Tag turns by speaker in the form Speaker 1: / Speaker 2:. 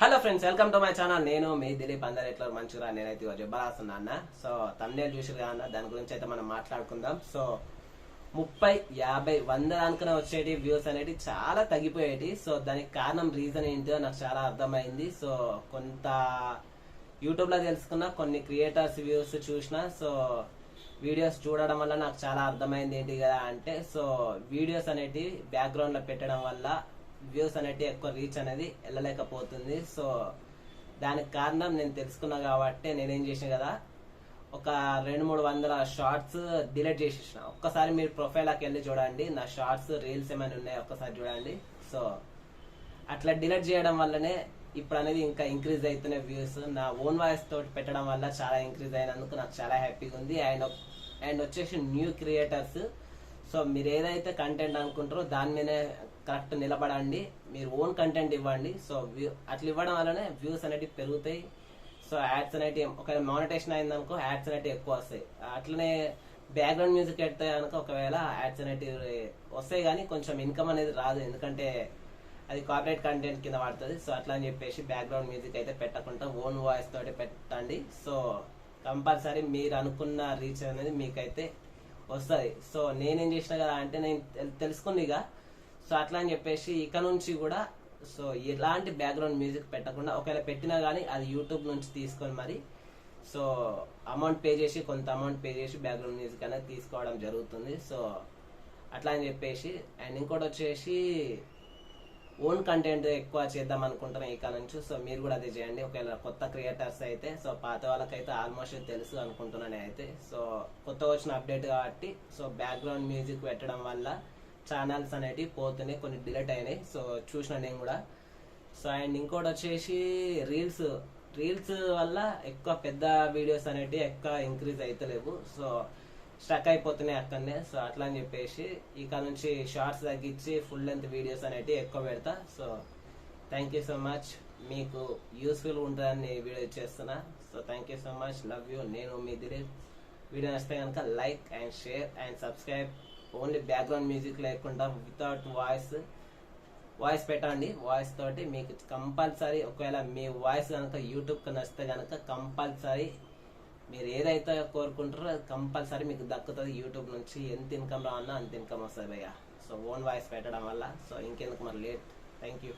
Speaker 1: Hello friends welcome to my channel నేను మీ దిలీప్ అందరు ఎట్లా మంచిగా నేనైతే చెప్పాల్సిన అన్న. సో తమ్నేల్ చూసిరు అన్న దాని గురించి అయితే మనం మాట్లాడుకుందాం. సో ముప్పై యాభై వంద అనుకున్న వచ్చేటి వ్యూస్ అనేవి చాలా తగ్గిపోయేటి. సో దానికి కారణం రీజన్ ఏంటో నాకు చాలా అర్థమైంది. సో కొంత యూట్యూబ్లో తెలుసుకున్న కొన్ని క్రియేటర్స్ వ్యూస్ చూసిన సో వీడియోస్ చూడడం వల్ల నాకు చాలా అర్థమైంది ఏంటి కదా అంటే సో వీడియోస్ అనేటివి బ్యాక్గ్రౌండ్లో పెట్టడం వల్ల వ్యూస్ అనేటి ఎక్కువ రీచ్ అనేది వెళ్ళలేకపోతుంది సో దానికి కారణం నేను తెలుసుకున్నా కాబట్టి నేనేం చేసిన కదా ఒక రెండు మూడు వందల షార్ట్స్ డిలీట్ చేసేసిన. ఒక్కసారి మీరు ప్రొఫైల్కి వెళ్ళి చూడండి నా షార్ట్స్ రీల్స్ ఏమైనా ఉన్నాయో ఒక్కసారి చూడండి. సో అట్లా డిలీట్ చేయడం వల్లనే ఇప్పుడు అనేది ఇంకా ఇంక్రీజ్ అవుతున్నాయి వ్యూస్ నా ఓన్ వాయిస్ తోటి పెట్టడం వల్ల చాలా ఇంక్రీజ్ అయినందుకు నాకు చాలా హ్యాపీగా ఉంది. అండ్ అండ్ వచ్చేసి న్యూ క్రియేటర్స్ సో మీరు ఏదైతే కంటెంట్ అనుకుంటారో దాని మీదే కరెక్ట్ నిలబడండి. మీరు ఓన్ కంటెంట్ ఇవ్వండి. సో వ్యూ అట్లా ఇవ్వడం వల్లనే వ్యూస్ అనేటివి పెరుగుతాయి. సో యాడ్స్ అనేటివి ఒకవేళ మానిటేషన్ అయిందనుకో యాడ్స్ అనేటివి ఎక్కువ వస్తాయి. అట్లనే బ్యాక్గ్రౌండ్ మ్యూజిక్ పెడితే కనుక ఒకవేళ యాడ్స్ అనేటివి వస్తాయి కానీ కొంచెం ఇన్కమ్ అనేది రాదు. ఎందుకంటే అది కాపరేట్ కంటెంట్ కింద పడుతుంది. సో అట్లా అని చెప్పేసి బ్యాక్గ్రౌండ్ మ్యూజిక్ అయితే పెట్టకుండా ఓన్ వాయిస్ తోటి పెట్టండి. సో కంపల్సరీ మీరు అనుకున్న రీచ్ అనేది మీకైతే వస్తుంది. సో నేనేం చేసిన కదా అంటే నేను తెల్- తెలుసుకుంది ఇక. సో అట్లా అని చెప్పేసి ఇక నుంచి కూడా సో ఎలాంటి బ్యాక్గ్రౌండ్ మ్యూజిక్ పెట్టకుండా ఒకవేళ పెట్టినా కానీ అది యూట్యూబ్ నుంచి తీసుకొని మరి సో అమౌంట్ పే చేసి కొంత అమౌంట్ పే చేసి బ్యాక్గ్రౌండ్ మ్యూజిక్ అనేది తీసుకోవడం జరుగుతుంది. సో అట్లా అని చెప్పేసి అండ్ ఇంకోటి వచ్చేసి ఓన్ కంటెంట్ ఎక్కువ చేద్దాం ఈ కాలం నుంచి. సో మీరు కూడా అదే చేయండి. ఒకవేళ కొత్త క్రియేటర్స్ అయితే సో పాత వాళ్ళకైతే ఆల్మోస్ట్ తెలుసు అనుకుంటున్నాను అయితే సో కొత్త వచ్చిన అప్డేట్ కాబట్టి సో బ్యాక్గ్రౌండ్ మ్యూజిక్ పెట్టడం వల్ల ఛానల్స్ అనేటివి పోతున్నాయి కొన్ని డిలీట్ అయినాయి. సో చూసిన నేను కూడా. సో అండ్ ఇంకోటి వచ్చేసి రీల్స్ రీల్స్ వల్ల ఎక్కువ పెద్ద వీడియోస్ అనేటివి ఎక్కువ ఇంక్రీజ్ అవుతలేవు సో స్ట్రక్ అయిపోతున్నాయి అక్కడనే. సో అట్లా అని చెప్పేసి ఇక నుంచి షార్ట్స్ తగ్గించి ఫుల్ లెంత్ వీడియోస్ అనేటివి ఎక్కువ పెడతా. So thank you so much మీకు యూస్ఫుల్ ఉంటుందని వీడియో చేస్తున్నా. So thank you so much love you నేను మీ దిలీప్. వీడియో నచ్చితే కనుక like and share and subscribe only background music లేకుండా వితౌట్ వాయిస్ వాయిస్ పెట్టండి. వాయిస్ తోటి మీకు కంపల్సరీ ఒకవేళ మీ వాయిస్ కనుక యూట్యూబ్కి నచ్చితే కనుక కంపల్సరీ మీరు ఏదైతే కోరుకుంటారో అది కంపల్సరీ మీకు దక్కుతుంది. యూట్యూబ్ నుంచి ఎంత ఇన్కమ్ రావాలన్నా అంత ఇన్కమ్ వస్తుంది భయ్య. సో ఓన్ వాయిస్ పెట్టడం వల్ల. సో ఇంకెందుకు మరి లేట్ థ్యాంక్ యూ